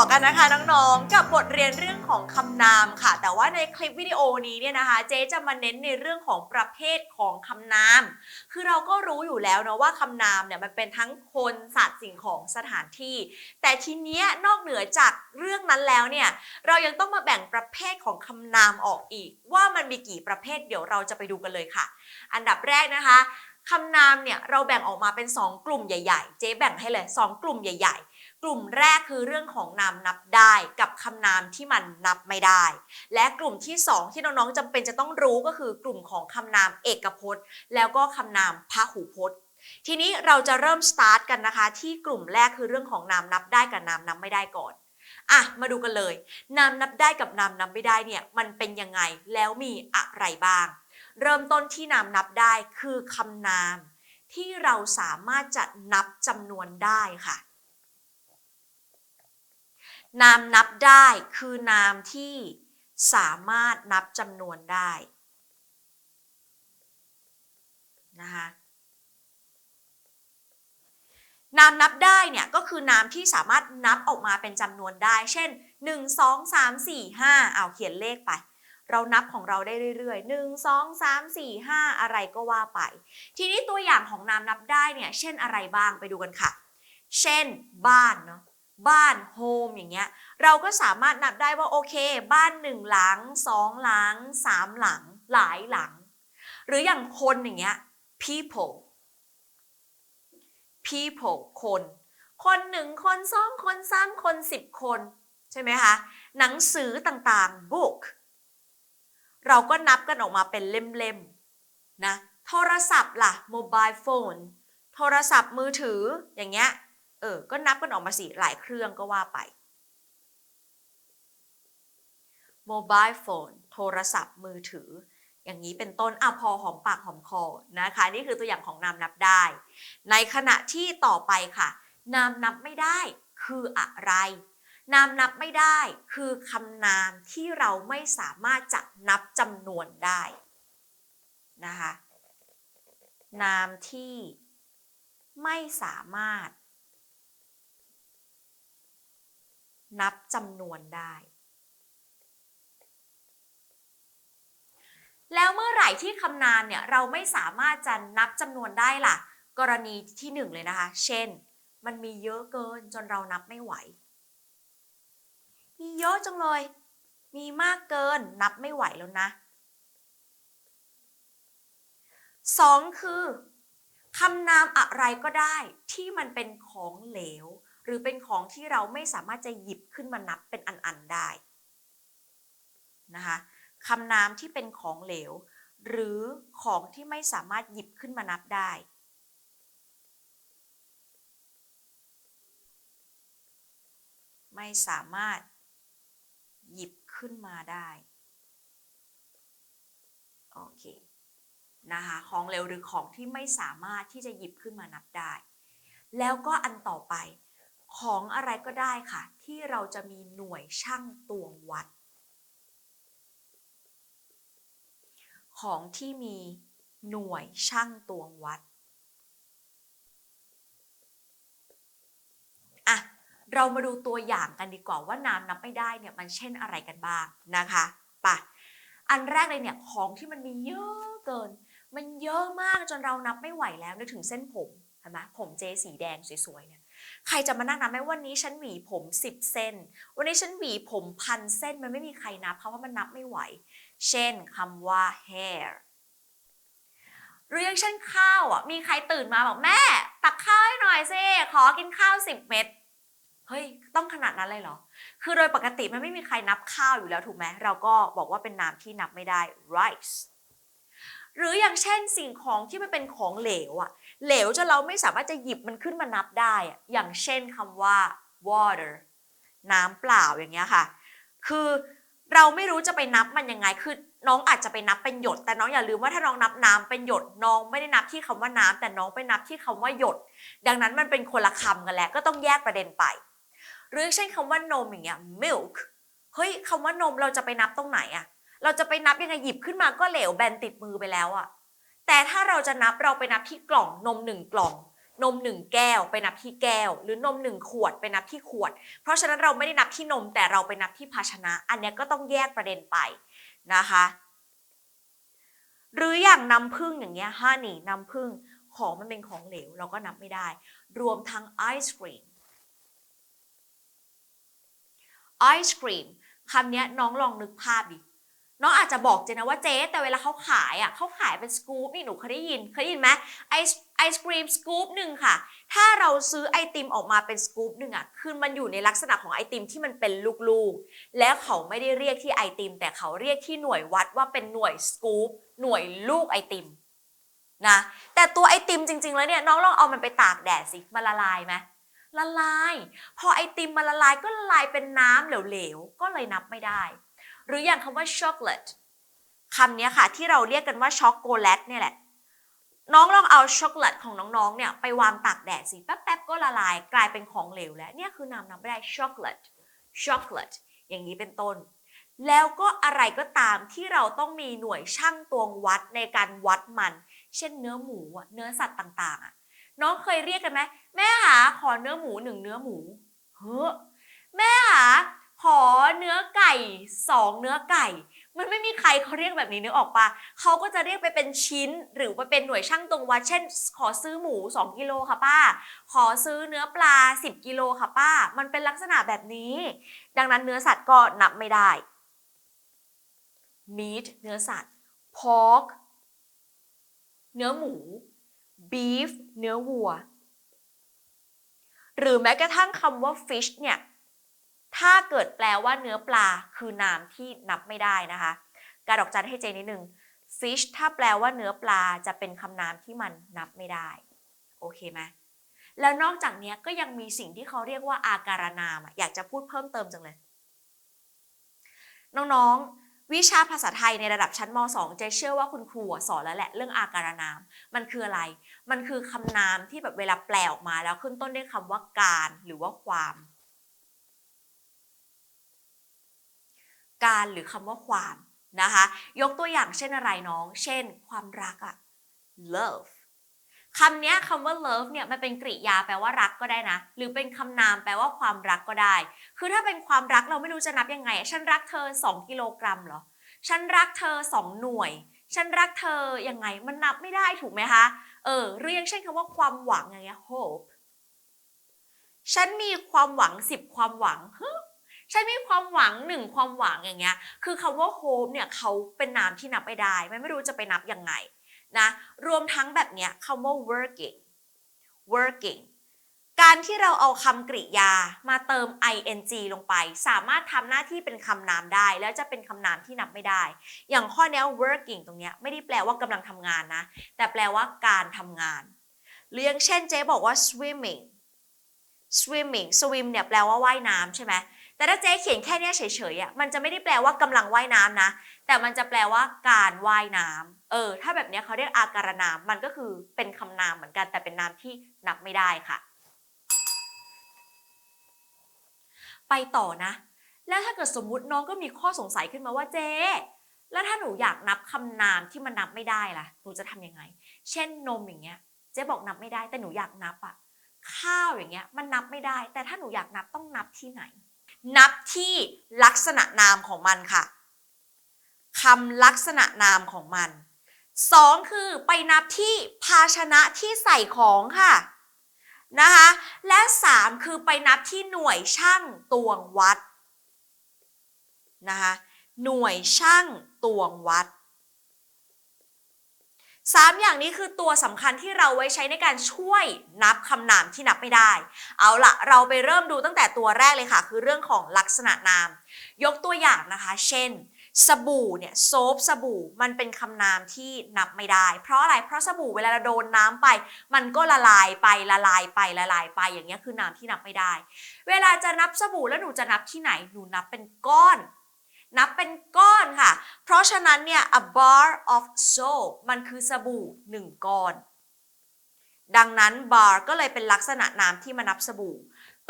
อกันนะคะน้องๆ กับบทเรียนเรื่องของคำนามค่ะ แต่ว่าในคลิปวิดีโอนี้เนี่ยนะคะเจ๊จะมาเน้นในเรื่องของประเภทของคำนาม คือเราก็รู้อยู่แล้วนะว่าคำนามเนี่ยมันเป็นทั้งคนสัตว์สิ่งของสถานที่ แต่ทีเนี้ยนอกเหนือจากเรื่องนั้นแล้วเนี่ยเรายังต้องมาแบ่งประเภทของคำนามออกอีก ว่ามันมีกี่ประเภทเดี๋ยวเราจะไปดูกันเลยค่ะ อันดับแรกนะคะคำนามเนี่ยเราแบ่งออกมาเป็น 2 กลุ่มใหญ่ ๆ เจ๊แบ่งให้เลย 2 กลุ่มใหญ่ ๆ กลุ่มแรกคือเรื่องของนามนับได้กับคำนามที่มันนับไม่ได้ และกลุ่มที่ 2 ที่น้องๆจำเป็นจะต้องรู้ก็คือกลุ่มของคำนามเอกพจน์ แล้วก็คำนามพหูพจน์ทีนี้เราจะเริ่มสตาร์ทกันนะคะ ที่กลุ่มแรกคือเรื่องของนามนับได้กับนามนับไม่ได้ก่อนอะมาดูกันเลย นามนับได้กับนามนับไม่ได้เนี่ยมันเป็นยังไงแล้วมีอะไรบ้าง เริ่มต้นที่นามนับได้คือคำนาม ที่เราสามารถจะนับจำนวนได้ค่ะ นามนับได้คือนามที่สามารถนับจำนวนได้นะคะนามนับได้เนี่ยก็คือนามที่สามารถนับออกมาเป็นจำนวนได้ เช่น 1 2 3 4 5เอาเขียนเลขไป เรานับของเราได้เรื่อยๆ 1 2 3 4 5 อะไรก็ว่าไป ทีนี้ตัวอย่างของนามนับได้เนี่ย เช่นอะไรบ้างไปดูกันค่ะ เช่นบ้านเนาะ บ้านโฮมอย่างเงี้ยเราก็สามารถนับได้ว่าโอเค บ้านหนึ่งหลังสองหลังสามหลัง หลายหลัง หรืออย่างคนอย่างเงี้ย people people คน คนหนึ่งคนสองคนสามคนสิบคน ใช่ไหมคะ หนังสือต่างๆ book เราก็นับกันออกมาเป็นเล่มๆนะโทรศัพท์ล่ะ mobile phone โทรศัพท์มือถืออย่างเงี้ย เออ ก็นับกันออกมาสิ หลายเครื่องก็ว่าไป mobile phone โทรศัพท์มือถือ อย่างนี้เป็นต้นอะพอหอมปากหอมคอนะคะ นี่คือตัวอย่างของนามนับได้ ในขณะที่ต่อไปค่ะ นามนับไม่ได้คืออะไร นามนับไม่ได้คือคำนามที่เราไม่สามารถจะนับจำนวนได้นะคะนามที่ไม่สามารถ นับจำนวนได้ แล้วเมื่อไหร่ที่คำนามเนี่ยเราไม่สามารถจะนับจำนวนได้ล่ะ กรณีที่หนึ่งเลยนะคะ เช่น มันมีเยอะเกินจนเรานับไม่ไหว มีเยอะจังเลย มีมากเกินนับไม่ไหวแล้วนะสองคือคำนามอะไรก็ได้ที่มันเป็นของเหลว หรือเป็นของที่เราไม่สามารถจะหยิบขึ้นมานับเป็นอัน ๆ ได้นะคะคำนามที่เป็นของเหลว หรือของที่ไม่สามารถหยิบขึ้นมานับได้ ไม่สามารถหยิบขึ้นมาได้โอเคนะคะของเหลวหรือของที่ไม่สามารถที่จะหยิบขึ้นมานับได้ แล้วก็อันต่อไป ของอะไรก็ได้ค่ะ ที่เราจะมีหน่วยช่างตวงวัด ของที่มีหน่วยช่างตวงวัดอะเรามาดูตัวอย่างกันดีกว่าว่านามนับไม่ได้เนี่ยมันเช่นอะไรกันบ้างนะคะปะอันแรกเลยเนี่ยของที่มันมีเยอะเกิน มันเยอะมากจนเรานับไม่ไหวแล้วนึกถึงเส้นผมเห็นไหมผมเจสีแดงสวยๆเนี่ย ใครจะมานั่งนับไหมวันนี้ฉันหวีผม10เส้น วันนี้ฉันหวีผมพันเส้นมันไม่มีใครนับ เพราะว่ามันนับไม่ไหว เช่นคำว่า hair หรืออย่างเช่นข้าวอะมีใครตื่นมาบอกแม่ ตักข้าวให้หน่อยสิขอกินข้าว 10 เม็ดเฮ้ยต้องขนาดนั้นเลยเหรอ คือโดยปกติมันไม่มีใครนับข้าวอยู่แล้วถูกไหมเราก็บอกว่าเป็นน้ำที่นับไม่ได้ rice หรืออย่างเช่นสิ่งของที่มันเป็นของเหลวอะ เหลวจนเราไม่สามารถจะหยิบมันขึ้นมานับได้อะอย่างเช่นคำว่า water น้ำเปล่าอย่างเงี้ยค่ะ คือเราไม่รู้จะไปนับมันยังไง คือน้องอาจจะไปนับเป็นหยด แต่น้องอย่าลืมว่าถ้าน้องนับน้ำเป็นหยด น้องไม่ได้นับที่คำว่าน้ำแต่น้องไปนับที่คำว่าหยด ดังนั้นมันเป็นคนละคำกันแล้ว ก็ต้องแยกประเด็นไป หรือเช่นคำว่านมอย่างเงี้ย milk เฮ้ยคำว่านมเราจะไปนับตรงไหนอะเราจะไปนับยังไงหยิบขึ้นมาก็เหลวแบนติดมือไปแล้วอะ แต่ถ้าเราจะนับเราไปนับที่กล่องนมหนึ่งกล่อง นมหนึ่งแก้วไปนับที่แก้ว หรือนมหนึ่งขวดไปนับที่ขวด เพราะฉะนั้นเราไม่ได้นับที่นมแต่เราไปนับที่ภาชนะ อันนี้ก็ต้องแยกประเด็นไปนะคะ หรืออย่างน้ำผึ้งอย่างเงี้ยฮันนี่น้ำผึ้งของมันเป็นของเหลว เราก็นับไม่ได้ รวมทั้งไอศครีมไอศครีมคำนี้น้องลองนึกภาพดิ น้องอาจจะบอกเจนะว่าเจ๊แต่เวลาเขาขายอะเขาขายเป็นสกู๊ปนี่หนูเคยได้ยินเคยได้ยินไหมไอไอศครีมสกู๊ปหนึ่งค่ะ ถ้าเราซื้อไอติมออกมาเป็นสกู๊ปหนึ่งอะคือมันอยู่ในลักษณะของไอติมที่มันเป็นลูกๆ แล้วเขาไม่ได้เรียกที่ไอติม แต่เขาเรียกที่หน่วยวัดว่าเป็นหน่วยสกู๊ปหน่วยลูกไอติมนะ แต่ตัวไอติมจริง ๆ แล้วเนี่ยน้องลองเอามันไปตากแดดสิมันละลายไหมละลาย พอไอติมมันละลายก็ละลายเป็นน้ำเหลวๆก็เลยนับไม่ได้ หรืออย่างคำว่าช็อกโกแลตคำนี้ค่ะ ที่เราเรียกกันว่าช็อกโกแลตเนี่ยแหละ น้องลองเอาช็อกโกแลตของน้องๆเนี่ยไปวางตากแดดสิแป๊บๆก็ละลายกลายเป็นของเหลวแล้วเนี่ยคือนามนับไม่ได้ช็อกโกแลตช็อกโกแลตอย่างนี้เป็นต้น แล้วก็อะไรก็ตามที่เราต้องมีหน่วยช่างตวงวัดในการวัดมัน เช่นเนื้อหมูเนื้อสัตว์ต่างๆอะน้องเคยเรียกกันไหมแม่หาขอเนื้อหมูหนึ่งเนื้อหมูเฮ้อแม่หา ขอเนื้อไก่สองเนื้อไก่ มันไม่มีใครเขาเรียกแบบนี้นึกออกปะเขาก็จะเรียกไปเป็นชิ้น หรือไปเป็นหน่วยช่างตวงวัด เช่น ขอซื้อหมู 2กิโลค่ะป้า ขอซื้อเนื้อปลา 10กิโลค่ะป้า มันเป็นลักษณะแบบนี้ ดังนั้นเนื้อสัตว์ก็นับไม่ได้ meat เนื้อสัตว์ pork เนื้อหมู beef เนื้อวัว หรือแม้กระทั่งคำว่า fish เนี่ย ถ้าเกิดแปลว่าเนื้อปลาคือนามที่นับไม่ได้นะคะ การดอกจันให้เจนิดนึง fish ถ้าแปลว่าเนื้อปลาจะเป็นคำนามที่มันนับไม่ได้ โอเคไหมแล้วนอกจากนี้ก็ยังมีสิ่งที่เขาเรียกว่าอาการนามอยากจะพูดเพิ่มเติมจังเลย น้องๆ วิชาภาษาไทยในระดับชั้นม .2 เจเชื่อว่าคุณครูสอนแล้วแหละเรื่องอาการนาม มันคืออะไร มันคือคำนามที่แบบเวลาแปลออกมาแล้วขึ้นต้นด้วยคำว่าการหรือว่าความ การหรือคำว่าความนะคะ ยกตัวอย่างเช่นอะไรน้อง เช่น ความรักอะ love คำเนี้ยคำว่า love เนี่ยมันเป็นกริยาแปลว่ารักก็ได้นะ หรือเป็นคำนามแปลว่าความรักก็ได้ คือถ้าเป็นความรักเราไม่รู้จะนับยังไง ฉันรักเธอ 2 กิโลกรัมเหรอ ฉันรักเธอ 2 หน่วย ฉันรักเธอยังไงมันนับไม่ได้ถูกไหมคะ เออหรือย่างเช่นคำว่าความหวังอย่างเงี้ย hope ฉันมีความหวัง 10 ความหวังฮึ ฉันมีความหวังหนึ่งความหวังอย่างเงี้ย คือคำว่า hope เนี่ยเขาเป็นนามที่นับไม่ได้ มันไม่รู้จะไปนับยังไงนะ รวมทั้งแบบเนี้ยคำว่า working working การที่เราเอาคำกริยามาเติม ing ลงไป สามารถทำหน้าที่เป็นคำนามได้ แล้วจะเป็นคำนามที่นับไม่ได้ อย่างข้อนี้ working ตรงเนี้ยไม่ได้แปลว่ากำลังทำงานนะ แต่แปลว่าการทำงาน หรืออย่างเช่นเจ๊บอกว่า swimming swimming swim เนี่ยแปลว่าว่ายน้ำใช่ไหม แต่ถ้าเจ๊เขียนแค่เนี้ยเฉยๆอะมันจะไม่ได้แปลว่ากำลังว่ายน้ำนะ แต่มันจะแปลว่าการว่ายน้ำเออ ถ้าแบบเนี้ยเขาเรียกอาการนาม มันก็คือเป็นคำนามเหมือนกัน แต่เป็นนามที่นับไม่ได้ค่ะ ไปต่อนะ แล้วถ้าเกิดสมมุติน้องก็มีข้อสงสัยขึ้นมาว่าเจ๊แล้วถ้าหนูอยากนับคำนามที่มันนับไม่ได้ล่ะหนูจะทำยังไง เช่นนมอย่างเงี้ย เจ๊บอกนับไม่ได้ แต่หนูอยากนับอะข้าวอย่างเงี้ย มันนับไม่ได้ แต่ถ้าหนูอยากนับต้องนับที่ไหน นับที่ลักษณะนามของมันค่ะคำลักษณะนามของมันสองคือไปนับที่ภาชนะที่ใส่ของค่ะนะคะและสามคือไปนับที่หน่วยช่างตวงวัดนะคะหน่วยช่างตวงวัด สามอย่างนี้คือตัวสำคัญที่เราไว้ใช้ในการช่วยนับคำนามที่นับไม่ได้ เอาละเราไปเริ่มดูตั้งแต่ตัวแรกเลยค่ะ คือเรื่องของลักษณะนาม ยกตัวอย่างนะคะ เช่นสบู่เนี่ยโซฟสบู่มันเป็นคำนามที่นับไม่ได้ เพราะอะไรเพราะสบู่เวลาเราโดนน้ำไป มันก็ละลายไปละลายไปละลายไปอย่างเงี้ยคือนามที่นับไม่ได้ เวลาจะนับสบู่แล้วหนูจะนับที่ไหนหนูนับเป็นก้อน นับเป็นก้อนค่ะ เพราะฉะนั้นเนี่ย a bar of soap มันคือสบู่หนึ่งก้อน ดังนั้น bar ก็เลยเป็นลักษณะนามที่มานับสบู่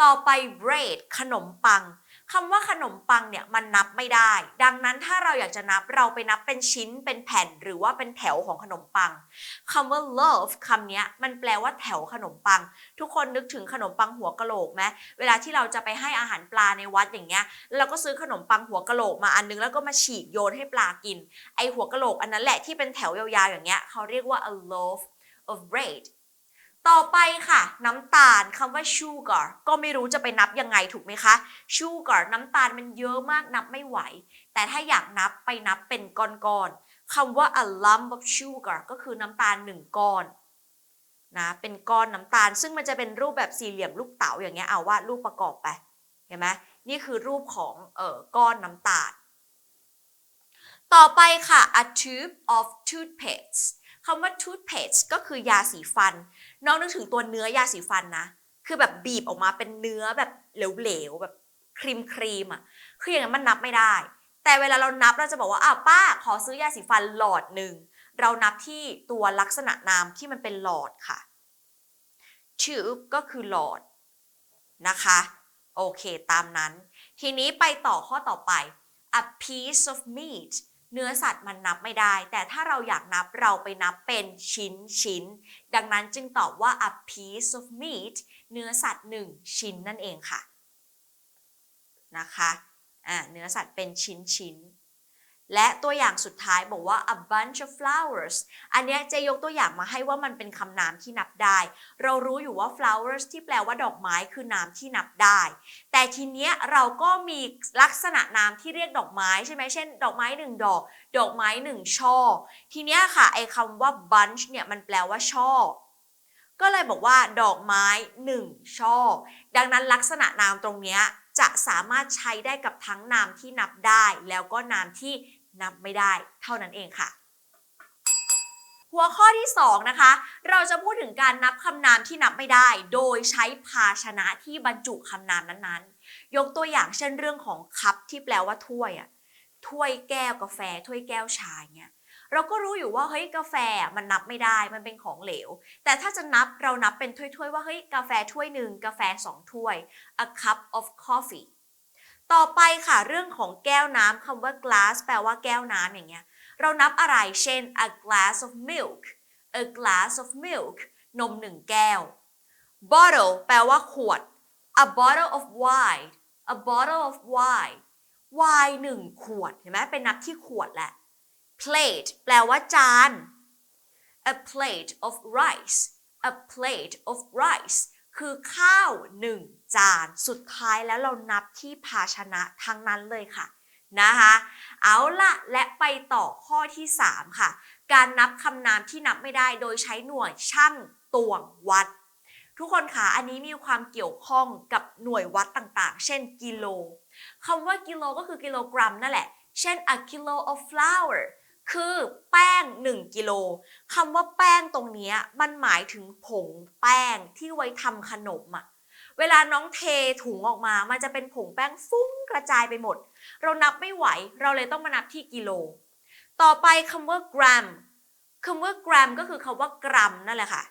ต่อไป bread ขนมปัง คำว่าขนมปังเนี่ยมันนับไม่ได้ ดังนั้นถ้าเราอยากจะนับเราไปนับเป็นชิ้นเป็นแผ่นหรือว่าเป็นแถวของขนมปังคำว่า loaf คำนี้มันแปลว่าแถวขนมปัง ทุกคนนึกถึงขนมปังหัวกะโหลกไหมเวลาที่เราจะไปให้อาหารปลาในวัดอย่างเงี้ยเราก็ซื้อขนมปังหัวกะโหลกมาอันนึงแล้วก็มาฉีกโยนให้ปลากิน ไอหัวกะโหลกอันนั้นแหละที่เป็นแถวยาวๆอย่างเงี้ยเขาเรียกว่า a loaf of bread ต่อไปค่ะ น้ำตาลคำว่า sugar ก็ไม่รู้จะไปนับยังไงถูกไหมคะ sugar น้ำตาลมันเยอะมากนับไม่ไหว แต่ถ้าอยากนับไปนับเป็นก้อนๆคำว่า a lump of sugar ก็คือน้ำตาลหนึ่งก้อนนะเป็นก้อนน้ำตาล ซึ่งมันจะเป็นรูปแบบสี่เหลี่ยมลูกเต๋าอย่างเงี้ยเอาวาดรูปประกอบไปเห็นไหมนี่คือรูปของเอ่อก้อนน้ำตาล ต่อไปค่ะ a tube of toothpaste คำว่า toothpaste ก็คือยาสีฟัน น้องนึกถึงตัวเนื้อยาสีฟันนะ คือแบบบีบออกมาเป็นเนื้อแบบเหลวๆแบบครีมครีมๆอะ คืออย่างนั้นมันนับไม่ได้ แต่เวลาเรานับเราจะบอกว่าอ้าวป้าขอซื้อยาสีฟันหลอดหนึ่ง เรานับที่ตัวลักษณะนามที่มันเป็นหลอดค่ะ tube ก็คือหลอดนะคะ โอเคตามนั้น ทีนี้ไปต่อข้อต่อไป a piece of meat เนื้อสัตว์มันนับไม่ได้ แต่ถ้าเราอยากนับเราไปนับเป็นชิ้นชิ้น ดังนั้นจึงตอบว่า a piece of meat เนื้อสัตว์หนึ่งชิ้นนั่นเองค่ะ นะคะ อ่า เนื้อสัตว์เป็นชิ้นชิ้น และตัวอย่างสุดท้ายบอกว่า a bunch of flowers อันนี้จะยกตัวอย่างมาให้ว่ามันเป็นคำนามที่นับได้ เรารู้อยู่ว่า flowers ที่แปลว่าดอกไม้คือนามที่นับได้ แต่ทีเนี้ยเราก็มีลักษณะนามที่เรียกดอกไม้ใช่ไหมเช่น ดอกไม้หนึ่งดอก ดอกไม้หนึ่งช่อ ทีเนี้ยค่ะไอ้คำว่า bunch เนี่ยมันแปลว่าช่อก็เลยบอกว่าดอกไม้หนึ่งช่อ ดังนั้นลักษณะนามตรงนี้จะสามารถใช้ได้กับทั้งนามที่นับได้ แล้วก็นามที่ นับไม่ได้เท่านั้นเองค่ะ หัวข้อที่2นะคะ เราจะพูดถึงการนับคำนามที่นับไม่ได้ โดยใช้ภาชนะที่บรรจุคำนามนั้นๆ ยกตัวอย่างเช่นเรื่องของคัพที่แปลว่าถ้วยอะถ้วยแก้วกาแฟ ถ้วยแก้วชาเงี้ยเราก็รู้อยู่ว่าเฮ้ยกาแฟมันนับไม่ได้มันเป็นของเหลว แต่ถ้าจะนับเรานับเป็นถ้วยๆว่าเฮ้ยกาแฟถ้วยหนึ่งกาแฟสองถ้วย a cup of coffee ต่อไปค่ะเรื่องของแก้วน้ำคำว่า glass แปลว่าแก้วน้ำอย่างเงี้ย เรานับอะไร เช่น a glass of milk a glass of milk นมหนึ่งแก้ว bottle แปลว่าขวด a bottle of wine a bottle of wine wine หนึ่งขวด เห็นไหมเป็นนับที่ขวดแหละ plate แปลว่าจาน a plate of rice a plate of rice คือข้าวหนึ่ง จาน สุดท้ายแล้วเรานับที่ภาชนะทั้งนั้นเลยค่ะนะคะเอาละและไปต่อข้อที่ 3 ค่ะ การนับคำนามที่นับไม่ได้โดยใช้หน่วยชั่งตวงวัด ทุกคนคะอันนี้มีความเกี่ยวข้องกับหน่วยวัดต่างๆ เช่นกิโลคำว่ากิโลก็คือกิโลกรัมนั่นแหละ เช่น a kilo of flour คือแป้ง 1 กิโลคำว่าแป้งตรงนี้มันหมายถึงผงแป้งที่ไว้ทำขนมอะ เวลาน้องเทถุงออกมา มันจะเป็นผงแป้งฟุ้งกระจายไปหมด เรานับไม่ไหว เราเลยต้องมานับที่กิโล ต่อไปคำว่า gram คำว่า gram ก็คือคำว่ากรัมนั่นแหละค่ะ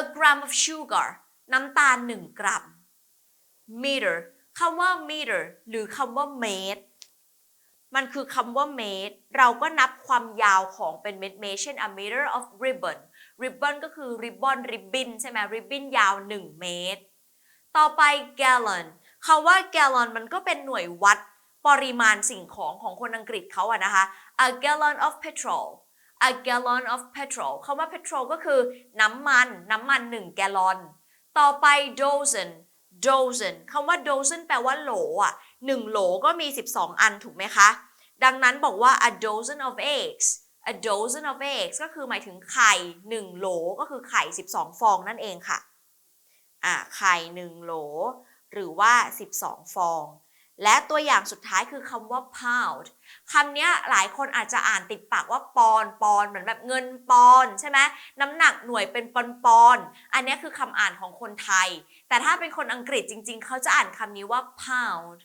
a gram of sugar น้ำตาล 1 กรัม meter คำว่า meter หรือคำว่าเมตร มันคือคำว่าเมตร เราก็นับความยาวของเป็นเม็ดเมตรเช่น a meter of ribbon ribbon ก็คือ ribbon ribbon ใช่ไหม ribbon ยาว 1 เมตร ต่อไป gallon คำว่า gallon มันก็เป็นหน่วยวัดปริมาณสิ่งของของคนอังกฤษเขาอะนะคะ a gallon of petrol a gallon of petrol คำว่า petrol ก็คือน้ำมัน น้ำมัน 1 แกลลอน ต่อไป dozen dozen คำว่า dozen แปลว่าโหลอะ1โหลก็มี 12 อันถูกไหมคะ ดังนั้นบอกว่า a dozen of eggs a dozen of eggs ก็คือหมายถึงไข่1โหลก็คือไข่ 12 ฟองนั่นเองค่ะ อ่า ไข่1โหล หรือว่า 12 ฟอง และตัวอย่างสุดท้ายคือคำว่า pound คำนี้หลายคนอาจจะอ่านติดปากว่าปอนปอนเหมือนแบบเงินปอนใช่ไหมน้ำหนักหน่วยเป็นปอนปอนอันนี้คือคำอ่านของคนไทย แต่ถ้าเป็นคนอังกฤษจริง ๆ เขาจะอ่านคำนี้ว่า pound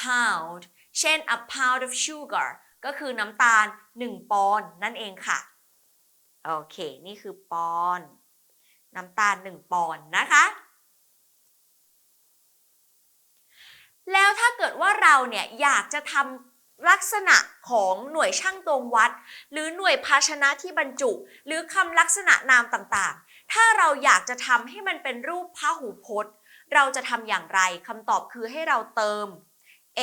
pound เช่น a pound of sugar ก็คือน้ำตาล 1 ปอนด์นั่นเองค่ะ โอเค นี่คือปอนด์น้ำตาล 1 ปอนด์นะคะ แล้วถ้าเกิดว่าเราเนี่ยอยากจะทำลักษณะของหน่วยช่างตวงวัด หรือหน่วยภาชนะที่บรรจุ หรือคำลักษณะนามต่างๆ ถ้าเราอยากจะทำให้มันเป็นรูปพหูพจน์ เราจะทำอย่างไรคำตอบคือให้เราเติม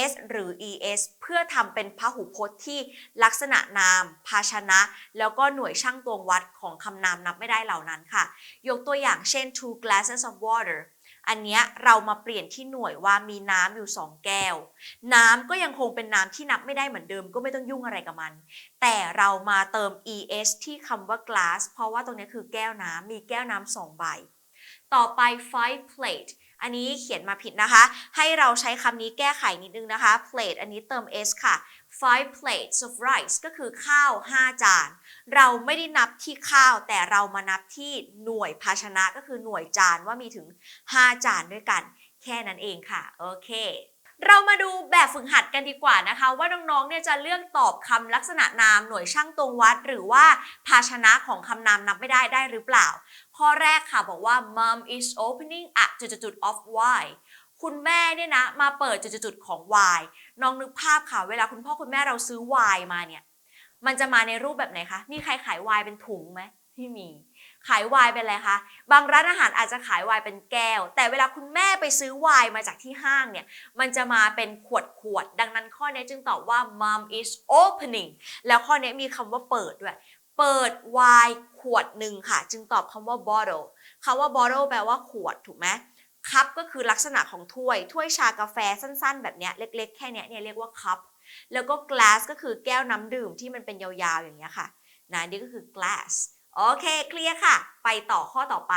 s หรือ es เพื่อทำเป็นพหูพจน์ที่ลักษณะนาม ภาชนะ แล้วก็หน่วยช่างตวงวัดของคำนามนับไม่ได้เหล่านั้นค่ะ ยกตัวอย่างเช่น two glasses of water อันเนี้ยเรามาเปลี่ยนที่หน่วยว่ามีน้ำอยู่ 2 แก้ว น้ำก็ยังคงเป็นน้ำที่นับไม่ได้เหมือนเดิม ก็ไม่ต้องยุ่งอะไรกับมัน แต่เรามาเติม es ที่คำว่า glass เพราะว่าตรงนี้คือแก้วน้ำมีแก้วน้ำสองใบ ต่อไป five plate อันนี้เขียนมาผิดนะคะ ให้เราใช้คำนี้แก้ไขนิดนึงนะคะ plate อันนี้เติม s ค่ะ five plates of rice ก็คือข้าว 5 จาน เราไม่ได้นับที่ข้าว แต่เรามานับที่หน่วยภาชนะก็คือหน่วยจานว่ามีถึง 5 จานด้วยกัน แค่นั้นเองค่ะ โอเคเรามาดูแบบฝึกหัดกันดีกว่านะคะ ว่าน้องๆ เนี่ยจะเลือกตอบคำลักษณะนามหน่วยช่างตวงวัด หรือว่าภาชนะของคำนามนับไม่ได้ได้หรือเปล่า ข้อแรกค่ะบอกว่า mom is opening at จุดๆ of y คุณแม่เนี่ยนะ มาเปิดจุดๆของ y น้องนึกภาพค่ะ เวลาคุณพ่อคุณแม่เราซื้อ y มาเนี่ย มันจะมาในรูปแบบไหนคะ มีใครขาย y เป็นถุงไหมไม่มี ขาย y เป็นอะไรคะ บางร้านอาหารอาจจะขาย y เป็นแก้ว แต่เวลาคุณแม่ไปซื้อ y มาจากที่ห้างเนี่ย มันจะมาเป็นขวดขวดๆดังนั้นข้อนี้จึงตอบว่า mom is opening แล้วข้อนี้มีคำว่าเปิดด้วย เปิด y ขวดหนึ่งค่ะ จึงตอบคำว่า bottle คำว่า bottle แปลว่าขวดถูกไหมคัพก็คือลักษณะของถ้วย ถ้วยชากาแฟสั้นๆ แบบเนี้ยเล็ก ๆ แค่เนี้ยเนี่ยเรียกว่าคัพแล้วก็ glass ก็คือแก้วน้ำดื่มที่มันเป็นยาวๆ อย่างเงี้ยค่ะนะนี่ก็คือ glass โอเค เคลียร์ค่ะ ไปต่อข้อต่อไป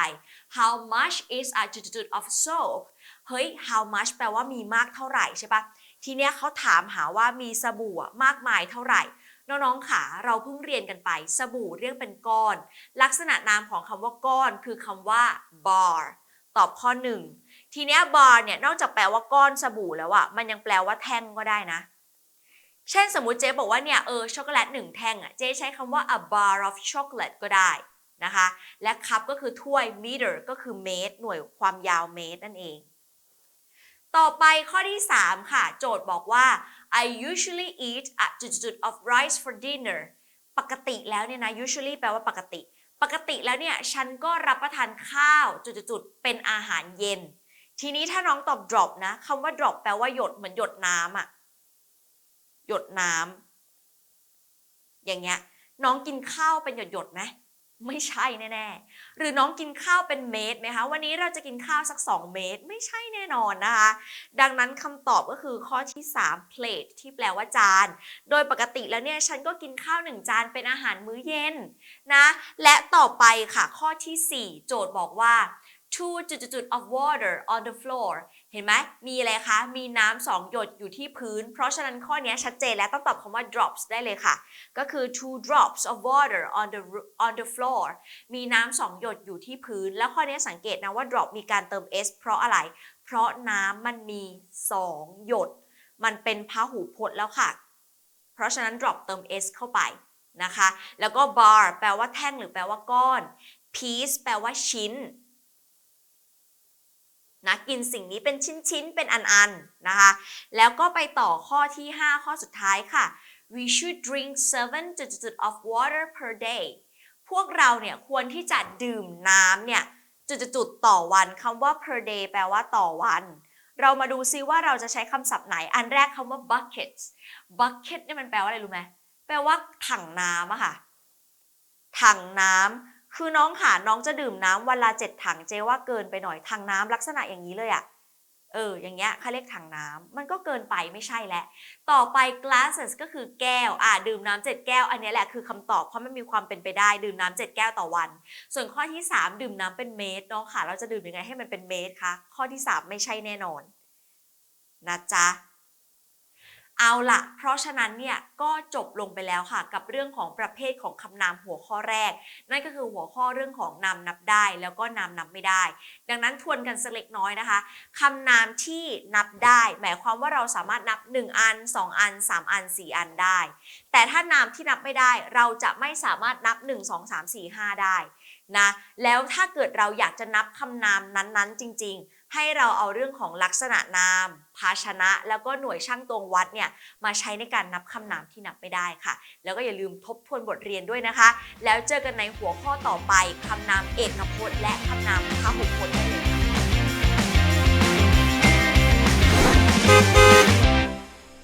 how much is a จุดๆ of soap เฮ้ย how much แปลว่ามีมากเท่าไหร่ใช่ปะทีเนี้ยเขาถามหาว่ามีสบู่มากมายเท่าไหร่ น้องๆค่ะเราเพิ่งเรียนกันไป สบู่เรียกเป็นก้อน ลักษณะนามของคำว่าก้อน คือคำว่า bar ตอบข้อ 1 ทีเนี้ย bar เนี่ยนอกจากแปลว่าก้อนสบู่แล้วอะมันยังแปลว่าแท่งก็ได้นะ เช่นสมมติเจ๊บอกว่าเนี่ยเออช็อกโกแลตหนึ่งแท่งอะเจ๊ใช้คำว่า a bar of chocolate ก็ได้นะคะ และคัพก็คือถ้วย meter ก็คือเมตร หน่วยความยาวเมตรนั่นเอง ต่อไปข้อที่ 3 ค่ะ โจทย์บอกว่า I usually eat a จุดๆ of rice for dinner ปกติแล้วเนี่ยนะ usually แปลว่าปกติ ปกติแล้วเนี่ยฉันก็รับประทานข้าวจุดๆ เป็นอาหารเย็น ทีนี้ถ้าน้องตอบ drop นะคำว่า drop แปลว่าหยดเหมือนหยดน้ำอะหยดน้ำอย่างเงี้ย น้องกินข้าวเป็นหยดหยดๆไหม ไม่ใช่แน่ๆ หรือน้องกินข้าวเป็นเม็ดไหมคะ วันนี้เราจะกินข้าวสัก 2 เม็ดไม่ใช่แน่นอนนะคะ ดังนั้นคำตอบก็คือข้อที่ 3 plate ที่แปลว่าจาน โดยปกติแล้วเนี่ยฉันก็กินข้าวหนึ่งจานเป็นอาหารมื้อเย็นนะ และต่อไปค่ะข้อทีสี่4 โจทย์บอกว่า two จุดๆ of water on the floor เห็นไหมมีอะไรคะ มีน้ำสองหยดอยู่ที่พื้น เพราะฉะนั้นข้อนี้ชัดเจนแล้วต้องตอบคำว่า drops ได้เลยค่ะ ก็คือ two drops of water on the on the floor มีน้ำสองหยดอยู่ที่พื้น แล้วข้อนี้สังเกตนะว่า drop มีการเติม s เพราะอะไร เพราะน้ำมันมี2หยด มันเป็นพหูพจน์แล้วค่ะ เพราะฉะนั้น drop เติม s เข้าไปนะคะ แล้วก็ bar แปลว่าแท่งหรือแปลว่าก้อน piece แปลว่าชิ้น นะกินสิ่งนี้เป็นชิ้นๆ เป็นอันๆ นะคะ แล้วก็ไปต่อข้อที่ 5 ข้อสุดท้ายค่ะ we should drink seven จุดๆ of water per day พวกเราเนี่ยควรที่จะดื่มน้ำเนี่ยจุดๆต่อวันคำว่า per day แปลว่าต่อวัน เรามาดูซิว่าเราจะใช้คำศัพท์ไหน อันแรกคำว่า bucket bucket เนี่ยมันแปลว่าอะไรรู้ไหมแปลว่าถังน้ำอะค่ะ ถังน้ำ คือน้องค่ะน้องจะดื่มน้ำวันละเจ็ดถังเจว่าเกินไปหน่อยถังน้ำลักษณะอย่างนี้เลยอะเออ อย่างเงี้ยเขาเรียกถังน้ำมันก็เกินไปไม่ใช่แล้วต่อไป glasses ก็คือแก้ว อ่าดื่มน้ำเจ็ดแก้ว อันนี้แหละคือคำตอบเพราะมันมีความเป็นไปได้ ดื่มน้ำเจ็ดแก้วต่อวัน ส่วนข้อที่ 3 ดื่มน้ำเป็นเมตรน้องค่ะ เราจะดื่มยังไงให้มันเป็นเมตรคะ ข้อที่ 3 ไม่ใช่แน่นอน นะจ๊ะ เอาละเพราะฉะนั้นเนี่ยก็จบลงไปแล้วค่ะ กับเรื่องของประเภทของคำนามหัวข้อแรก นั่นก็คือหัวข้อเรื่องของนามนับได้ แล้วก็นามนับไม่ได้ ดังนั้นทวนกันสักเล็กน้อยนะคะคำนามที่นับได้ หมายความว่าเราสามารถนับ 1 อัน 2 อัน 3 อัน 4 อันได้ แต่ถ้านามที่นับไม่ได้ เราจะไม่สามารถนับ 1 2 3 4 5 ได้นะแล้วถ้าเกิดเราอยากจะนับคำนามนั้นๆ จริง ๆ ให้เราเอาเรื่องของลักษณะนาม ภาชนะ แล้วก็หน่วยช่างตวงวัดเนี่ยมาใช้ในการนับคำนามที่นับไม่ได้ค่ะ แล้วก็อย่าลืมทบทวนบทเรียนด้วยนะคะ แล้วเจอกันในหัวข้อต่อไปคำนามเอกพจน์และคำนามพหุพจน์ได้เลย